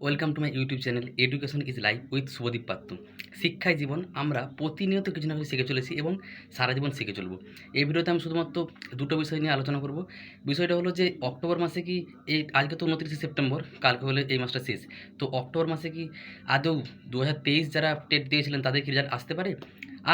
Welcome to my YouTube channel education is life with Shubhadeep Patra শিক্ষায় জীবন আমরা প্রতিনিয়ত কিছু না কিছু শিখে চলেছি এবং সারা জীবন শিখে চলবো। এই ভিডিওতে আমি শুধুমাত্র দুটো বিষয় নিয়ে আলোচনা করব। বিষয়টা হলো যে, অক্টোবর মাসে কি এই, আজকে তো উনত্রিশে সেপ্টেম্বর, কালকে হলে এই মাসটা শেষ। তো অক্টোবর মাসে কি আদৌ দু হাজার তেইশ যারা টেট দিয়েছিলেন তাদের কি রেজাল্ট আসতে পারে?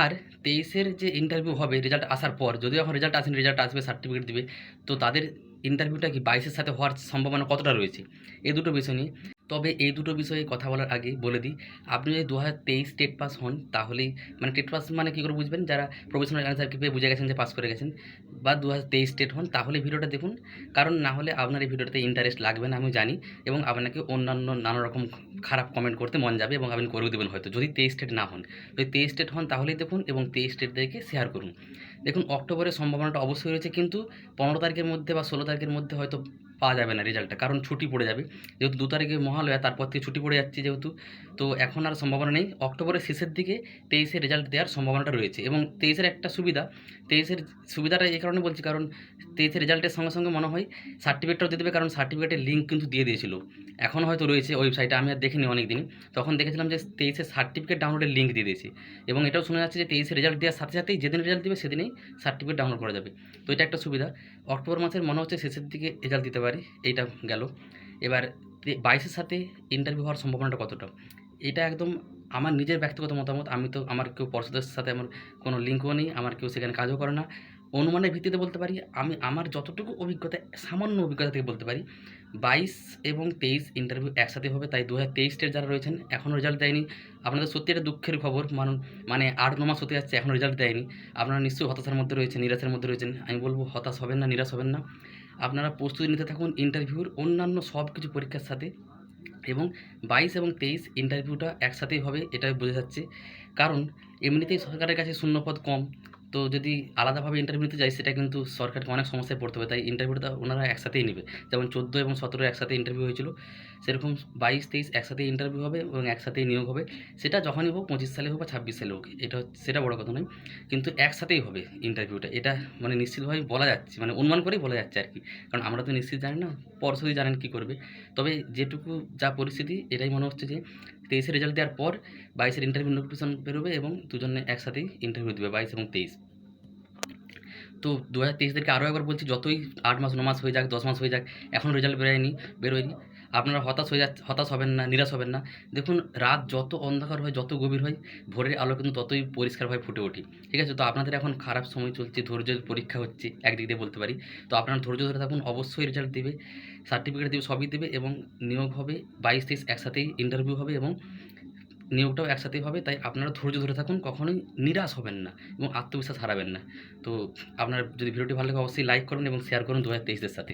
আর তেইশের যে ইন্টারভিউ হবে রেজাল্ট আসার পর, যদিও এখন রেজাল্ট আসেন রেজাল্ট আসবে সার্টিফিকেট দিবে, তো তাদের ইন্টারভিউটা কি বাইশের সাথে হওয়ার সম্ভাবনা কতটা রয়েছে? এই দুটো বিষয় নিয়ে তবে এই দুটো বিষয়ে কথা বলার আগে বলে দিই, আপনি যদি দু হাজার তেইশ টেট পাস হন, তাহলেই মানে টেট পাস মানে কী করে বুঝবেন? যারা প্রফেশনাল অ্যান্সারকে পেয়ে বুঝে গেছেন যে পাস করে গেছেন বা দু হাজার তেইশ টেট হন, তাহলে ভিডিওটা দেখুন। কারণ না হলে আপনার এই ভিডিওটাতে ইন্টারেস্ট লাগবে না, আমি জানি এবং আপনাকে অন্যান্য নানা রকম খারাপ কমেন্ট করতে মন যাবে এবং আপনি করেও দেবেন হয়তো। যদি তেইশ স্টেট না হন, যদি তেইশ স্টেট হন, তাহলেই দেখুন এবং তেইশ স্টেট দেখে শেয়ার করুন। দেখুন, অক্টোবরের সম্ভাবনাটা অবশ্যই রয়েছে, কিন্তু পনেরো তারিখের মধ্যে বা ষোলো তারিখের মধ্যে হয়তো পাওয়া যাবে না রেজাল্টটা কারণ ছুটি পড়ে যাবে। যেহেতু দু তারিখে মহালয়া, তারপর থেকে ছুটি পড়ে যাচ্ছে যেহেতু। তো এখন আর সম্ভাবনা নেই। অক্টোবরের শেষের দিকে তেইশে রেজাল্ট দেওয়ার সম্ভাবনাটা রয়েছে। এবং তেইশের একটা সুবিধা, তেইশের সুবিধাটা এই কারণে বলছি কারণ তেইশের রেজাল্টের সঙ্গে সঙ্গে মনে হয় সার্টিফিকেটটাও দিয়ে দেবে, কারণ সার্টিফিকেটের লিঙ্ক কিন্তু দিয়ে দিয়েছিল। এখন হয়তো রয়েছে ওয়েবসাইটে আমি আর দেখিনি অনেক দিন তখন দেখেছিলাম যে তেইশে সার্টিফিকেট ডাউনলোডের লিঙ্ক দিয়ে দিয়েছে। এবং এটাও শোনা যাচ্ছে যে তেইশে রেজাল্ট দেওয়ার সাথে সাথেই যেদিন রেজাল্ট দেবে, সেদিনেই সার্টিফিকেট ডাউনলোড করা যাবে। তো এটা একটা সুবিধা। অক্টোবর মাসের মনে হচ্ছে শেষের দিকে রেজাল্ট দিতে পারি। এইটা গেল। এবার বাইশের সাথে ইন্টারভিউ হওয়ার সম্ভাবনাটা কতটা? এটা একদম আমার নিজের ব্যক্তিগত মতামত। আমি তো, আমার কেউ পর্ষদের সাথে আমার কোনো লিঙ্কও নেই, আমার কেউ সেখানে কাজও করে না। অনুমানের ভিত্তিতে বলতে পারি, আমি, আমার যতটুকু অভিজ্ঞতা, সামান্য অভিজ্ঞতা থেকে বলতে পারি, বাইশ এবং তেইশ ইন্টারভিউ একসাথে হবে, তাই দু হাজার তেইশের যারা রয়েছেন এখনও রেজাল্ট দেয়নি। আপনাদের সত্যি একটা দুঃখের খবর মানুষ মানে আট ন মাস হতে যাচ্ছে এখনও রেজাল্ট দেয়নি। আপনারা নিশ্চয়ই হতাশার মধ্যে রয়েছেন, নিরাশের মধ্যে রয়েছেন, আমি বলব হতাশ হবেন না, নিরাশ হবেন না। আপনারা প্রস্তুতি নিতে থাকুন ইন্টারভিউর অন্যান্য সব কিছু পরীক্ষার সাথে এবং বাইশ এবং তেইশ ইন্টারভিউটা একসাথেই হবে এটা বোঝা যাচ্ছে। কারণ, এমনিতেই সরকারের কাছে শূন্যপদ কম তো যদি আলাদাভাবে ইন্টারভিউ নিতে যায় সেটা কিন্তু সরকারকে অনেক সমস্যায় পড়তে হবে। তাই ইন্টারভিউটা ওনারা একসাথেই নেবে। যেমন চোদ্দ এবং সতেরো একসাথে ইন্টারভিউ হয়েছিল, সেরকম বাইশ, তেইশ একসাথেই ইন্টারভিউ হবে এবং একসাথেই নিয়োগ হবে। সেটা যখনই হোক, পঁচিশ সালে হোক বা ছাব্বিশ সালে হোক, এটা সেটা বড় কথা নয়, কিন্তু একসাথেই হবে ইন্টারভিউটা এটা মানে নিশ্চিতভাবে বলা যাচ্ছে মানে অনুমান করেই বলা যাচ্ছে আর কি। কারণ আমরা তো নিশ্চিত জানি না পরশুই জানেন কী করবে। তবে যেটুকু যা পরিস্থিতি, এটাই মনে হচ্ছে যে, তেইশে রেজাল্ট দেওয়ার পর বাইশের ইন্টারভিউ নোটিফিকেশন বেরোবে এবং দুজনে একসাথেই ইন্টারভিউ দেবে, বাইশ এবং তেইশ। তো দু হাজার তেইশ তারিখে আরও একবার বলছি, যতই আট মাস, ন মাস হয়ে যাক, দশ মাস হয়ে যাক এখনও রেজাল্ট বেরোয়নি বেরোয়নি। আপনারা হতাশ হয়ে যাচ্ছে, হতাশ হবেন না, নিরাশ হবেন না। দেখুন, রাত যত অন্ধকার হয়, যত গভীর হয়, ভোরের আলো কিন্তু ততই পরিষ্কারভাবে ফুটে ওঠে। ঠিক আছে? তো আপনাদের এখন খারাপ সময় চলছে ধৈর্যের পরীক্ষা হচ্ছে, একদিক দিয়ে বলতে পারি। তো আপনারা ধৈর্য ধরে থাকুন, অবশ্যই রেজাল্ট দেবে সার্টিফিকেট দেবে, সবই দেবে এবং নিয়োগ হবে, বাইশ তেইশ একসাথেই ইন্টারভিউ হবে এবং নিয়োগটাও একসাথেই হবে, তাই আপনারা ধৈর্য ধরে থাকুন, কখনোই নিরাশ হবেন না এবং আত্মবিশ্বাস হারাবেন না। তো আপনার যদি ভিডিওটি ভালো লাগে, অবশ্যই লাইক করুন এবং শেয়ার করুন দু হাজার তেইশের সাথে।